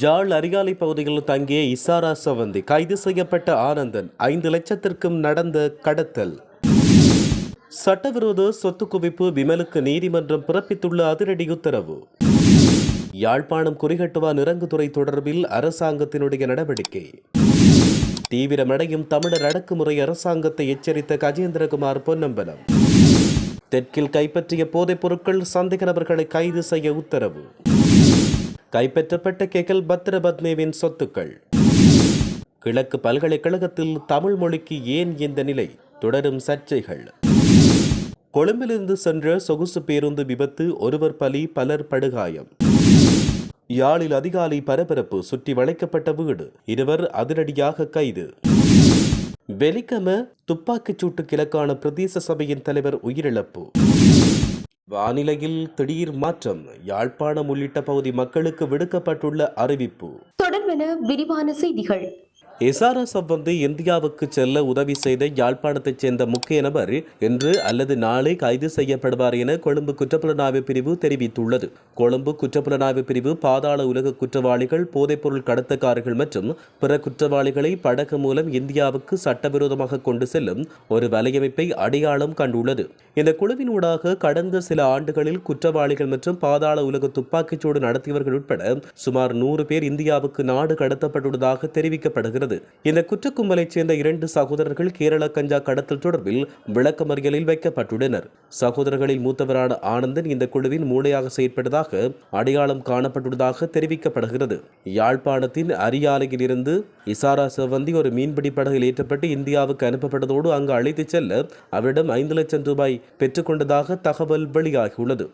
ஜாழ் அரிகாலை பகுதியில் தங்கிய இசாரா சவந்தி கைது செய்யப்பட்ட ஆனந்தன் ஐந்து லட்சத்திற்கும் நடந்த கடத்தல். சட்டவிரோத சொத்து குவிப்பு விமலுக்கு நீதிமன்றம் பிறப்பித்துள்ள அதிரடி உத்தரவு. யாழ்ப்பாணம் குறிகட்டுவா நிரங்குத்துறை தொடர்பில் அரசாங்கத்தினுடைய நடவடிக்கை. தீவிரமடையும் தமிழர் அடக்குமுறை அரசாங்கத்தை எச்சரித்த கஜேந்திரகுமார் பொன்னம்பலம். தெற்கில் கைப்பற்றிய போதைப் பொருட்கள் சந்தேக நபர்களை கைது செய்ய உத்தரவு. கைப்பற்றப்பட்ட கெகல் பத்ரபத்மேவின் சொத்துக்கள். கிழக்கு பல்கலைக்கழகத்தில் தமிழ் மொழிக்கு ஏன் இந்த நிலை? தொடரும் சர்ச்சைகள். கொழும்பிலிருந்து சென்ற சொகுசு பேருந்து விபத்து ஒருவர் பலி பலர் படுகாயம். யாழில் அதிகாலை பரபரப்பு சுற்றி வளைக்கப்பட்ட வீடு. இருவர் அதிரடியாக கைது. வெலிக்கம துப்பாக்கிச் சூட்டு கிழக்கான பிரதேச சபையின் தலைவர் உயிரிழப்பு. வானிலையில் திடீர் மாற்றம் யாழ்ப்பாணம் உள்ளிட்ட பகுதி மக்களுக்கு விடுக்கப்பட்டுள்ள அறிவிப்பு. தொடர்பென விரிவான செய்திகள். எஸ்ஆர்எஸ் வந்து இந்தியாவுக்கு செல்ல உதவி செய்த யாழ்ப்பாணத்தைச் சேர்ந்த முக்கிய நபர் இன்று அல்லது நாளை கைது செய்யப்படுவார் என கொழும்பு குற்றப்புலனாய்வு பிரிவு தெரிவித்துள்ளது. கொழும்பு குற்றப்புலனாய்வு பிரிவு பாதாள உலக குற்றவாளிகள் போதைப்பொருள் கடத்தக்காரர்கள் மற்றும் பிற குற்றவாளிகளை படகு மூலம் இந்தியாவுக்கு சட்டவிரோதமாக கொண்டு செல்லும் ஒரு வலையமைப்பை அடையாளம் கண்டுள்ளது. இந்த குழுவின் ஊடாக கடந்த சில ஆண்டுகளில் குற்றவாளிகள் மற்றும் பாதாள உலக துப்பாக்கிச்சூடு நடத்தியவர்கள் உட்பட சுமார் நூறு பேர் இந்தியாவுக்கு நாடு கடத்தப்பட்டுள்ளதாக தெரிவிக்கப்படுகிறது. வருகிறது இந்த குற்றக்கும்பலைச் சேர்ந்த இரண்டு சகோதரர்கள் கேரள கஞ்சா கடத்தல் தொடர்பில் விளக்கமறியலில் வைக்கப்பட்டுள்ளனர். சகோதரர்களில் மூத்தவரான ஆனந்தன் இந்த குழுவின் மூளையாக செயற்பட்டதாக அடையாளம் காணப்பட்டுள்ளதாக தெரிவிக்கப்படுகிறது. யாழ்ப்பாணத்தின் அரியாலையில் இருந்து இசாரா செவந்தி ஒரு மீன்பிடி படகில் ஏற்றப்பட்டு இந்தியாவுக்கு அனுப்பப்பட்டதோடு அங்கு அழைத்துச் செல்ல அவரிடம் ஐந்து லட்சம் ரூபாய் பெற்றுக்கொண்டதாக தகவல் வெளியாகியுள்ளது.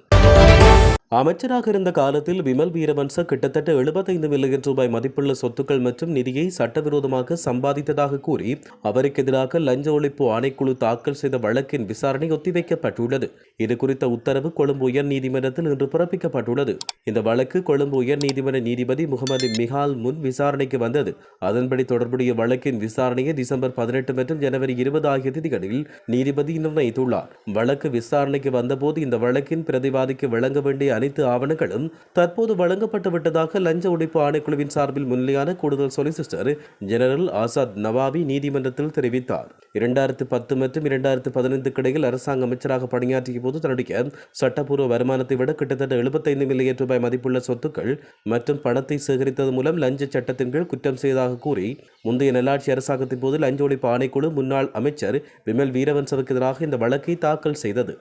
அமைச்சராக இருந்த காலத்தில் விமல் வீரவன்ச கிட்டத்தட்ட எழுபத்தைந்து மில்லியன் ரூபாய் மதிப்புள்ள சொத்துக்கள் மற்றும் நிதியை சட்டவிரோதமாக சம்பாதித்ததாக கூறி அவருக்கு எதிராக லஞ்ச ஒழிப்பு ஆணைக்குழு தாக்கல் செய்த வழக்கின் விசாரணை ஒத்திவைக்கப்பட்டுள்ளது. இது குறித்த உத்தரவு கொழும்பு உயர் நீதிமன்றத்தில் இன்று பிறப்பிக்கப்பட்டுள்ளது. இந்த வழக்கு கொழும்பு உயர் நீதிமன்ற நீதிபதி முகமது மிஹால் முன் விசாரணைக்கு வந்தது. அதன்படி தொடர்புடைய வழக்கின் விசாரணையை டிசம்பர் பதினெட்டு மற்றும் ஜனவரி இருபது ஆகிய தேதிகளில் நீதிபதி நிர்ணயித்துள்ளார். வழக்கு விசாரணைக்கு வந்தபோது இந்த வழக்கின் பிரதிவாதிக்கு வழங்க வேண்டிய அனைத்து ஆவணங்களும் தற்போது வழங்கப்பட்டு விட்டதாக லஞ்ச ஒழிப்பு ஆணைக்குழுவின் சார்பில் முன்னிலையான கூடுதல் சொலிசிஸ்டர் ஜெனரல் ஆசாத் நவாபி நீதிமன்றத்தில் தெரிவித்தார். இரண்டாயிரத்து பத்து மற்றும் இரண்டாயிரத்து பதினைந்துக்கு இடையில் அரசாங்க அமைச்சராக பணியாற்றிய போது தன்னுடைய சட்டப்பூர்வ வருமானத்தை விட கிட்டத்தட்ட எழுபத்தைந்து மில்லியன் ரூபாய் மதிப்புள்ள சொத்துக்கள் மற்றும் பணத்தை சேகரித்தது மூலம் லஞ்ச சட்டத்தின் கீழ் குற்றம் செய்ததாக கூறி முந்தைய நல்லாட்சி அரசாங்கத்தின் போது லஞ்ச ஒழிப்பு ஆணைக்குழு முன்னாள் அமைச்சர் விமல் வீரவன்சவுக்கு எதிராக இந்த வழக்கை தாக்கல் செய்தது.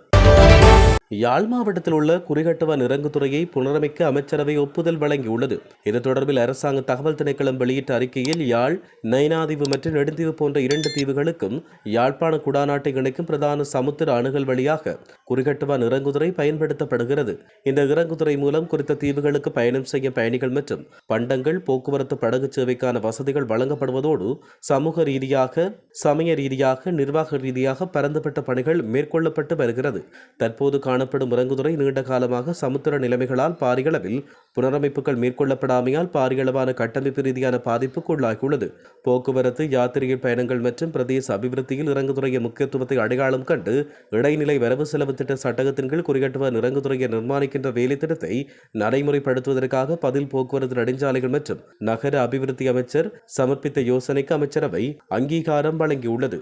யாழ் மாவட்டத்தில் உள்ள குறிகட்டுவ நிரங்குத்துறையை புனரமைக்க அமைச்சரவை ஒப்புதல் வழங்கியுள்ளது. இது தொடர்பில் அரசாங்க தகவல் திணைக்களம் வெளியிட்ட அறிக்கையில் யாழ் நைனாதீவு மற்றும் நெடுந்தீவு போன்ற இரண்டு தீவுகளுக்கும் யாழ்ப்பாண குடாநாட்டை இணைக்கும் பிரதான சமுத்திர அணுகல் வழியாக குறிகட்டுவ நிறங்குதுறை பயன்படுத்தப்படுகிறது. இந்த இறங்குதுறை மூலம் குறித்த தீவுகளுக்கு பயணம் செய்யும் பயணிகள் மற்றும் பண்டங்கள் போக்குவரத்து படகு சேவைக்கான வசதிகள் வழங்கப்படுவதோடு சமூக ரீதியாக சமய ரீதியாக நிர்வாக ரீதியாக பரந்துபட்ட பணிகள் மேற்கொள்ளப்பட்டு வருகிறது. தற்போது காணப்படும் இறங்குதுறை நீண்ட காலமாக சமுத்திர நிலைமைகளால் பாரியளவில் புனரமைப்புகள் மேற்கொள்ளப்படாமையால் பாரியளவான கட்டமைப்பு ரீதியான பாதிப்புக்கு உள்ளாகியுள்ளது. போக்குவரத்து யாத்திரை பயணங்கள் மற்றும் பிரதேச அபிவிருத்தியில் இறங்குதுறையின் முக்கியத்துவத்தை அடையாளம் கண்டு இடைநிலை வரவு செலவு திட்ட சட்டகத்தின் கீழ் குறிகட்டுவ இறங்குதுறையை நிர்மாணிக்கின்ற வேலைத்திட்டத்தை நடைமுறைப்படுத்துவதற்காக பதில் போக்குவரத்து நெடுஞ்சாலைகள் மற்றும் நகர அபிவிருத்தி அமைச்சர் சமர்ப்பித்த யோசனைக்கு அமைச்சரவை அங்கீகாரம் வழங்கியுள்ளது.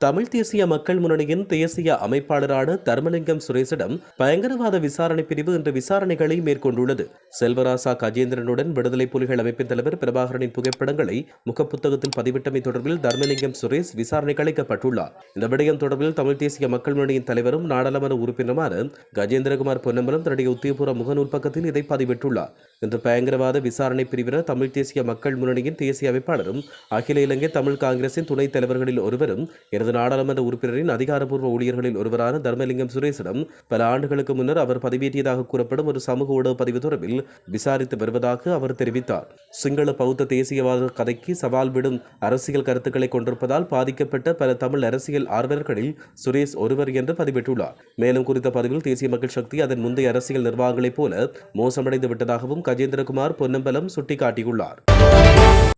தமிழ் தேசிய மக்கள் முன்னணியின் தேசிய அமைப்பாளரான தர்மலிங்கம் சுரேசிடம் பயங்கரவாத விசாரணை பிரிவு இன்று விசாரணைகளை மேற்கொண்டுள்ளது. செல்வராசா கஜேந்திரனுடன் விடுதலை புலிகள் அமைப்பின் தலைவர் பிரபாகரனின் புகைப்படங்களை முகப்புத்தகத்தில் பதிவிட்டமை தொடர்பில் தர்மலிங்கம் சுரேஷ் விசாரணைக்கு அழைக்கப்பட்டுள்ளார். இந்த விடயம் தொடர்பில் தமிழ் தேசிய மக்கள் முன்னணியின் தலைவரும் நாடாளுமன்ற உறுப்பினருமான கஜேந்திரகுமார் பொன்னம்பலம் தன்னுடைய உத்தியபூர்வ முகநூல் பக்கத்தில் இதை பதிவிட்டுள்ளார். இன்று பயங்கரவாத விசாரணை பிரிவினர் தமிழ் தேசிய மக்கள் முன்னணியின் தேசிய அமைப்பாளரும் அகில இலங்கை தமிழ் காங்கிரசின் துணைத் தலைவர்களில் ஒருவரும் எனது நாடாளுமன்ற உறுப்பினரின் அதிகாரப்பூர்வ ஊழியர்களில் ஒருவரான தர்மலிங்கம் சுரேஷிடம் பல ஆண்டுகளுக்கு முன்னர் அவர் பதிவேற்றியதாக கூறப்படும் ஒரு சமூக ஊடக பதிவு தொடர்பில் விசாரித்து வருவதாக அவர் தெரிவித்தார். சிங்கள பௌத்த தேசியவாத கதைக்கு சவால் விடும் அரசியல் கருத்துக்களை கொண்டிருப்பதால் பாதிக்கப்பட்ட பல தமிழ் அரசியல் ஆர்வலர்களில் சுரேஷ் ஒருவர் என்று பதிவிட்டுள்ளார். மேலும் குறித்த பதிவில் தேசிய மக்கள் சக்தி அதன் முந்தைய அரசியல் நிர்வாகங்களைப் போல மோசமடைந்து விட்டதாகவும் கஜேந்திரகுமார் பொன்னம்பலம் சுட்டிக்காட்டியுள்ளார்.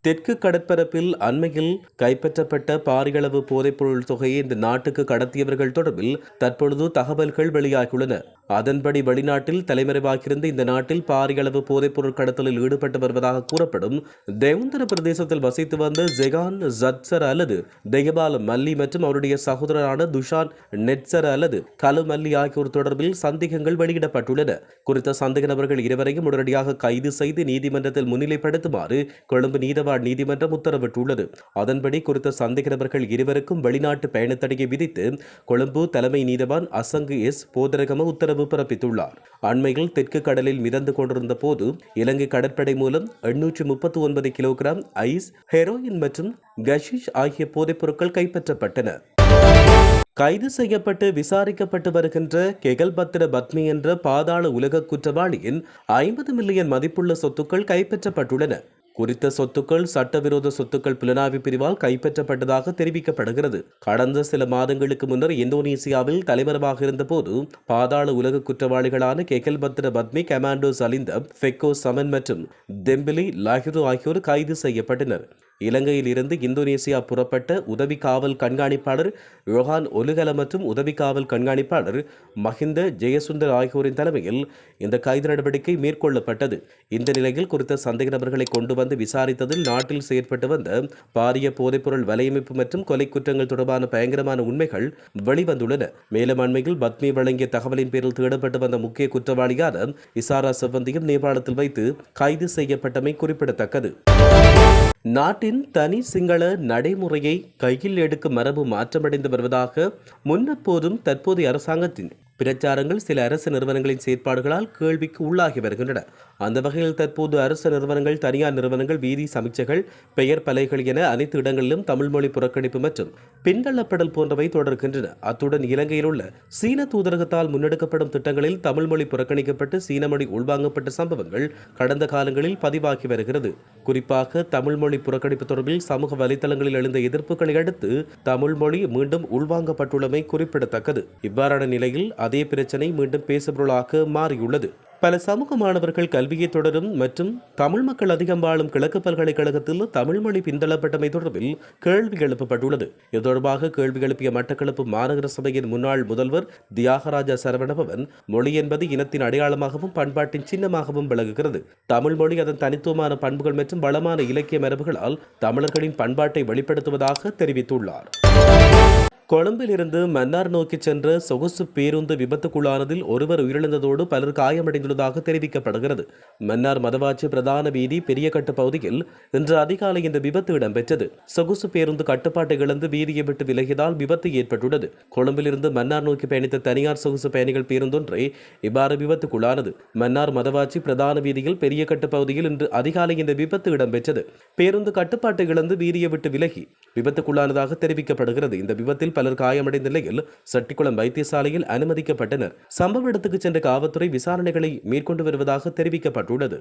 தெற்கு கடற்பரப்பில் அண்மையில் கைப்பற்றப்பட்ட பாரியளவு போதைப்பொருள் தொகையை இந்த நாட்டுக்கு கடத்தியவர்கள் தொடர்பில் தற்பொழுது தகவல்கள் வெளியாகியுள்ளன. அதன்படி வெளிநாட்டில் தலைமறைவாகியிருந்த இந்த நாட்டில் பாரியளவு போதைப்பொருள் கடத்தலில் ஈடுபட்டு வருவதாக கூறப்படும் தேவந்தர பிரதேசத்தில் வசித்து வந்த ஜெகான் ஜட்சர் அல்லது தெய்யபால மல்லி மற்றும் அவருடைய சகோதரரான துஷான் நெட்சர் அல்லது கலு மல்லி ஆகியோர் தொடர்பில் சந்தேகங்கள் வெளியிடப்பட்டுள்ளன. குறித்த சந்தேக நபர்கள் இருவரையும் உடனடியாக கைது செய்து நீதிமன்றத்தில் முன்னிலைப்படுத்துமாறு கொழும்பு நீதவான் நீதிமன்றம் உத்தரவிட்டுள்ளது. அதன்படி குறித்த சந்தேக நபர்கள் இருவருக்கும் வெளிநாட்டு பயணத்தடையை விதித்து கொழும்பு தலைமை நீதிவான் அசங்கு எஸ் போதரகம உத்தரவு பிறப்பித்துள்ளார். அண்மையில் தெற்கு கடலில் மிதந்து கொண்டிருந்த போது இலங்கை கடற்படை மூலம் எண்ணூற்று முப்பத்தி ஒன்பது கிலோகிராம் ஐஸ் ஹெரோயின் மற்றும் கஷிஷ் ஆகிய போதைப் பொருட்கள் கைப்பற்றப்பட்டன. கைது செய்யப்பட்டு விசாரிக்கப்பட்டு வருகின்ற கெகல்பத்திர பத்மி என்ற பாதாள உலக குற்றவாளியின் ஐம்பது மில்லியன் மதிப்புள்ள சொத்துக்கள் கைப்பற்றப்பட்டுள்ளன. குறித்த சொத்துக்கள் சட்டவிரோத சொத்துக்கள் புலனாய்வு பிரிவால் கைப்பற்றப்பட்டதாக தெரிவிக்கப்படுகிறது. கடந்த சில மாதங்களுக்கு முன்னர் இந்தோனேசியாவில் தலைமறைவாக இருந்தபோது பாதாள உலக குற்றவாளிகளான கெகல்பத்திர பத்மி கமாண்டோ சலிந்த ஃபெக்கோ சமன் மற்றும் தெம்பிலி லாஹிரு ஆகியோர் கைது செய்யப்பட்டனர். இலங்கையில் இருந்து இந்தோனேசியா புறப்பட்ட உதவி காவல் கண்காணிப்பாளர் யோகான் ஒலுகல மற்றும் உதவி காவல் கண்காணிப்பாளர் மஹிந்த ஜெயசுந்தர் ஆகியோரின் தலைமையில் இந்த கைது நடவடிக்கை மேற்கொள்ளப்பட்டது. இந்த நிலையில் குறித்த சந்தேக நபர்களை கொண்டு வந்து விசாரித்ததில் நாட்டில் செயற்பட்டு வந்த பாரிய போதைப்பொருள் வலையமைப்பு மற்றும் கொலை குற்றங்கள் தொடர்பான பயங்கரமான உண்மைகள் வெளிவந்துள்ளன. மேலும் அண்மையில் பத்மி வழங்கிய தகவலின் பேரில் தேடப்பட்டு வந்த முக்கிய குற்றவாளியான இசாரா செவ்வந்தியும் நேபாளத்தில் வைத்து கைது செய்யப்பட்டமை குறிப்பிடத்தக்கது. நாட்டின் தனி சிங்கள நடைமுறையை கையில் எடுக்கும் மரபு மாற்றமடைந்து வருவதாக முன்னெப்போதும் தற்போதைய அரசாங்கத்தின் பிரச்சாரங்கள் சில அரசு நிறுவனங்களின் செயற்பாடுகளால் கேள்விக்கு உள்ளாகி வருகின்றன. அந்த வகையில் தற்போது அரசு நிறுவனங்கள் தனியார் நிறுவனங்கள் வீதி சமீட்சைகள் பெயர் பலைகள் என அனைத்து இடங்களிலும் தமிழ் மொழி புறக்கணிப்பு மற்றும் பின்தள்ளப்படல் போன்றவை தொடர்கின்றன. அத்துடன் இலங்கையில் உள்ள சீன தூதரகத்தால் முன்னெடுக்கப்படும் திட்டங்களில் தமிழ் மொழி புறக்கணிக்கப்பட்டு சீன மொழி உள்வாங்கப்பட்ட சம்பவங்கள் கடந்த காலங்களில் பதிவாகி வருகிறது. குறிப்பாக தமிழ் மொழி புறக்கணிப்பு தொடர்பில் சமூக வலைதளங்களில் எழுந்த எதிர்ப்புகளை அடுத்து தமிழ் மொழி மீண்டும் உள்வாங்கப்பட்டுள்ளமை குறிப்பிடத்தக்கது. இவ்வாறான நிலையில் அதே பிரச்சினை மீண்டும் பேசுபொருளாக மாறியுள்ளது. பல சமூக மாணவர்கள் கல்வியை தொடரும் மற்றும் தமிழ் மக்கள் அதிகம் வாழும் கிழக்கு பல்கலைக்கழகத்தில் தமிழ் மொழி பின்தள்ளப்பட்டமை தொடர்பில் கேள்வி எழுப்பப்பட்டுள்ளது. இது தொடர்பாக கேள்வி எழுப்பிய மட்டக்களப்பு மாநகர சபையின் முன்னாள் முதல்வர் தியாகராஜா சரவணபவன் மொழி என்பது இனத்தின் அடையாளமாகவும் பண்பாட்டின் சின்னமாகவும் விளங்குகிறது. தமிழ் மொழி அதன் தனித்துவமான பண்புகள் மற்றும் வளமான இலக்கிய மரபுகளால் தமிழர்களின் பண்பாட்டை வெளிப்படுத்துவதாக தெரிவித்துள்ளார். கொழும்பிலிருந்து மன்னார் நோக்கி சென்ற சொகுசு பேருந்து விபத்துக்குள்ளானதில் ஒருவர் உயிரிழந்ததோடு பலர் காயமடைந்துள்ளதாக தெரிவிக்கப்படுகிறது. மன்னார் மதவாச்சி பிரதான வீதி பெரியகட்டு பகுதியில் இன்று அதிகாலை இந்த விபத்து இடம்பெற்றது. சொகுசு பேருந்து கட்டுப்பாட்டை இழந்து வீதியை விட்டு விலகியதால் விபத்து ஏற்பட்டுள்ளது. கொழும்பிலிருந்து மன்னார் நோக்கி பயணித்த தனியார் சொகுசு பயணிகள் பேருந்தொன்றை இவ்வாறு விபத்துக்குள்ளானது. மன்னார் மதவாச்சி பிரதான வீதியில் பெரியகட்டு பகுதியில் இன்று அதிகாலை இந்த விபத்து இடம்பெற்றது. பேருந்து கட்டுப்பாட்டை இழந்து வீதியை விட்டு விலகி விபத்துக்குள்ளானதாக தெரிவிக்கப்படுகிறது. இந்த விபத்தில் பலர் காயமடைந்த நிலையில் சட்டிக்குளம் வைத்தியசாலையில் அனுமதிக்கப்பட்டனர். சம்பவ இடத்துக்கு சென்ற காவல்துறை விசாரணைகளை மேற்கொண்டு வருவதாக தெரிவிக்கப்பட்டுள்ளது.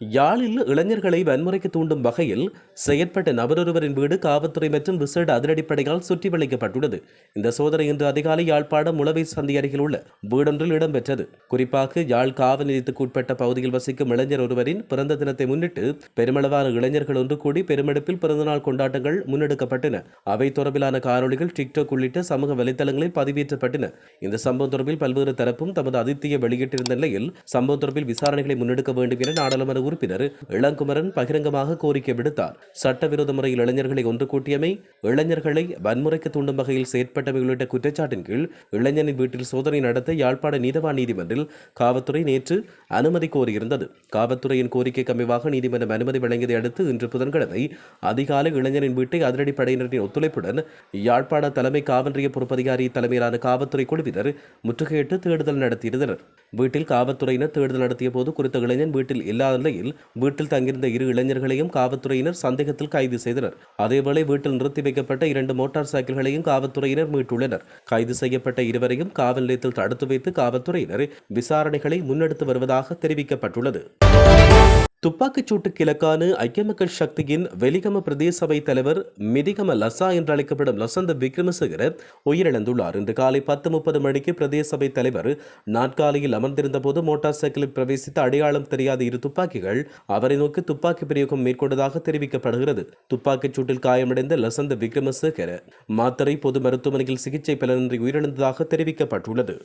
யாழில் இளைஞர்களை வன்முறைக்கு தூண்டும் வகையில் செயற்பட்ட நபரொருவரின் வீடு காவல்துறை மற்றும் விசேட அதிரடிப்படையால் சுற்றி வளைக்கப்பட்டுள்ளது. இந்த சோதனை இன்று அதிகாலை யாழ்ப்பாணம் முளவை சந்தி அருகில் உள்ள வீடொன்றில் இடம்பெற்றது. குறிப்பாக யாழ் காவல் நிலையத்துக்குட்பட்ட பகுதியில் வசிக்கும் இளைஞர் ஒருவரின் பிறந்த தினத்தை முன்னிட்டு பெருமளவான இளைஞர்கள் ஒன்று கூடி பெருமெடுப்பில் பிறந்தநாள் கொண்டாட்டங்கள் முன்னெடுக்கப்பட்டன. அவை தொடர்பிலான காணொலிகள் டிக்டாக் உள்ளிட்ட சமூக வலைதளங்களில் பதிவேற்றப்பட்டன. இந்த சம்பவம் தொடர்பில் பல்வேறு தரப்பும் தமது அதித்திய வெளியிட்டிருந்த நிலையில் சம்பவம் தொடர்பில் விசாரணைகளை முன்னெடுக்க வேண்டும் என நாடாளுமன்ற உறுப்பினர் இளங்குமரன் பகிரங்கமாக கோரிக்கை விடுத்தார். சட்டவிரோத முறையில் இளைஞர்களை ஒன்று கூட்டியமை இளைஞர்களை வன்முறைக்கு தூண்டும் வகையில் செயற்பட்டவை உள்ளிட்ட குற்றச்சாட்டின் கீழ் இளைஞனின் வீட்டில் சோதனை நடத்த யாழ்ப்பாண நீதவான் நீதிமன்றில் காவல்துறை நேற்று அனுமதி கோரியிருந்தது. காவல்துறையின் கோரிக்கைக்கு அமைவாக நீதிமன்றம் அனுமதி வழங்கியதை அடுத்து இன்று புதன்கிழமை அதிகாலை இளைஞரின் வீட்டை அதிரடி படையினரின் ஒத்துழைப்புடன் யாழ்ப்பாண தலைமை காவல் பொறுப்பதிகாரி தலைமையிலான காவல்துறை குழுவினர் முற்றுகையிட்டு தேடுதல் நடத்தியிருந்தனர். வீட்டில் காவல்துறையினர் தேடுதல் நடத்திய போது குறித்த இளைஞன் வீட்டில் இல்லாத நிலையில் வீட்டில் தங்கியிருந்த இரு இளைஞர்களையும் காவல்துறையினர் சந்தேகத்தில் கைது செய்தனர். அதேவேளை வீட்டில் நிறுத்தி வைக்கப்பட்ட இரண்டு மோட்டார் சைக்கிள்களையும் காவல்துறையினர் மீட்டுள்ளனர். கைது செய்யப்பட்ட இருவரையும் காவல் நிலையத்தில் தடுத்து வைத்து காவல்துறையினர் விசாரணைகளை முன்னெடுத்து வருவதாக தெரிவிக்கப்பட்டுள்ளது. துப்பாக்கிச்சூட்டு கிழக்கான இலக்கான ஐக்கிய மக்கள் சக்தியின் வெலிகம பிரதேச சபை தலைவர் மிதிகம லசா என்று அழைக்கப்படும் லசந்த விக்ரமசேகர உயிரிழந்துள்ளார். இன்று காலை பத்து முப்பது மணிக்கு பிரதேச சபை தலைவர் நாற்காலியில் அமர்ந்திருந்த போது மோட்டார் சைக்கிளில் பிரவேசித்த அடையாளம் தெரியாத இரு துப்பாக்கிகள் அவரை நோக்கி துப்பாக்கி பிரயோகம் மேற்கொண்டதாக தெரிவிக்கப்படுகிறது. துப்பாக்கிச்சூட்டில் காயமடைந்த லசந்த விக்ரமசேகர மாத்திரை பொது மருத்துவமனையில் சிகிச்சை பலனின்றி உயிரிழந்ததாக தெரிவிக்கப்பட்டுள்ளது.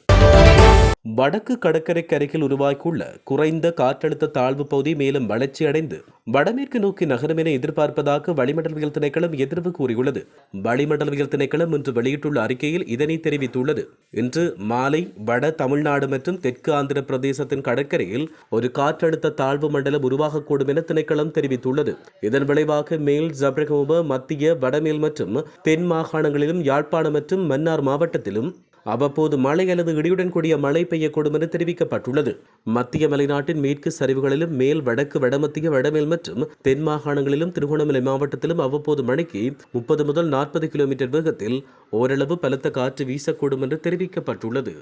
வடக்கு கடற்கரைக்கு அருகில் உருவாகியுள்ள குறைந்த காற்றழுத்த தாழ்வு பகுதி மேலும் வளர்ச்சியடைந்து வடமேற்கு நோக்கி நகரும் என எதிர்பார்ப்பதாக வளிமண்டலவியல் திணைக்களம் எதிர்வு கூறியுள்ளது. வளிமண்டலவியல் திணைக்களம் இன்று வெளியிட்டுள்ள அறிக்கையில் இதனை தெரிவித்துள்ளது. இன்று மாலை வட தமிழ்நாடு மற்றும் தெற்கு ஆந்திர பிரதேசத்தின் கடற்கரையில் ஒரு காற்றழுத்த தாழ்வு மண்டலம் உருவாகக்கூடும் என திணைக்களம் தெரிவித்துள்ளது. இதன் விளைவாக மேல் ஜப்ரகமுப மத்திய வடமேல் மற்றும் தென் மாகாணங்களிலும் யாழ்ப்பாணம் மற்றும் மன்னார் மாவட்டத்திலும் அவ்வப்போது மழை அல்லது இடியுடன் கூடிய மழை பெய்யக்கூடும் என தெரிவிக்கப்பட்டுள்ளது. மத்திய மலைநாட்டின் மேற்கு சரிவுகளிலும் மேல் வடக்கு வடமத்திய வடமேல் மற்றும் தென் மாகாணங்களிலும் திருகோணமலை மாவட்டத்திலும் அவ்வப்போது மணிக்கு முப்பது முதல் நாற்பது கிலோமீட்டர் வேகத்தில் ஓரளவு பலத்த காற்று வீசக்கூடும் என்று தெரிவிக்கப்பட்டுள்ளது.